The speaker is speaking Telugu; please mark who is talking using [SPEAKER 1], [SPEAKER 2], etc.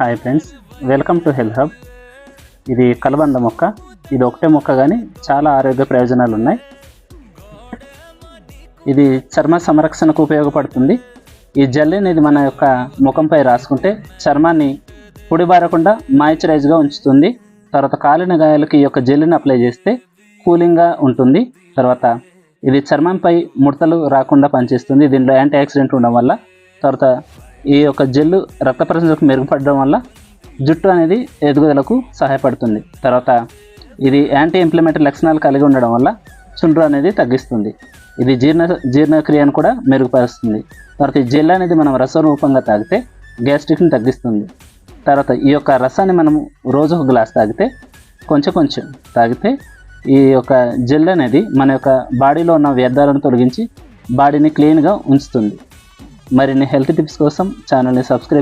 [SPEAKER 1] Hi friends welcome to health hub ఇది కలబంద మొక్క. ఇది ఒకటే మొక్క కానీ చాలా ఆరోగ్య ప్రయోజనాలు ఉన్నాయి. ఇది చర్మ సంరక్షణకు ఉపయోగపడుతుంది. ఈ జెల్ అనేది మన యొక్క ముఖంపై రాసుకుంటే చర్మాన్ని పొడిబారకుండా మాయిశ్చరైజ్గా ఉంచుతుంది. తర్వాత కాలిన గాయాలకి ఈ యొక్క జెల్ని అప్లై చేస్తే కూలింగ్గా ఉంటుంది. తర్వాత ఇది చర్మంపై ముడతలు రాకుండా పనిచేస్తుంది. దీనిలో యాంటీ ఆక్సిడెంట్ ఉండడం వల్ల. తర్వాత ఈ యొక్క జెల్లు రక్త ప్రసరణకు మెరుగుపడడం వల్ల జుట్టు అనేది ఎదుగుదలకు సహాయపడుతుంది. తర్వాత ఇది యాంటీ ఇంప్లిమెంటరీ లక్షణాలు కలిగి ఉండడం వల్ల చుండ్రు అనేది తగ్గిస్తుంది. ఇది జీర్ణ జీర్ణక్రియను కూడా మెరుగుపరుస్తుంది. తర్వాత ఈ జెల్ అనేది మనం రసం రూపంగా తాగితే గ్యాస్ట్రిక్ని తగ్గిస్తుంది. తర్వాత ఈ యొక్క రసాన్ని మనం రోజు ఒక గ్లాస్ తాగితే కొంచెం కొంచెం తాగితే ఈ యొక్క జెల్ అనేది మన యొక్క బాడీలో ఉన్న వ్యర్థాలను తొలగించి బాడీని క్లీన్గా ఉంచుతుంది. మరిన్ని హెల్త్ టిప్స్ కోసం ఛానల్ని సబ్స్క్రైబ్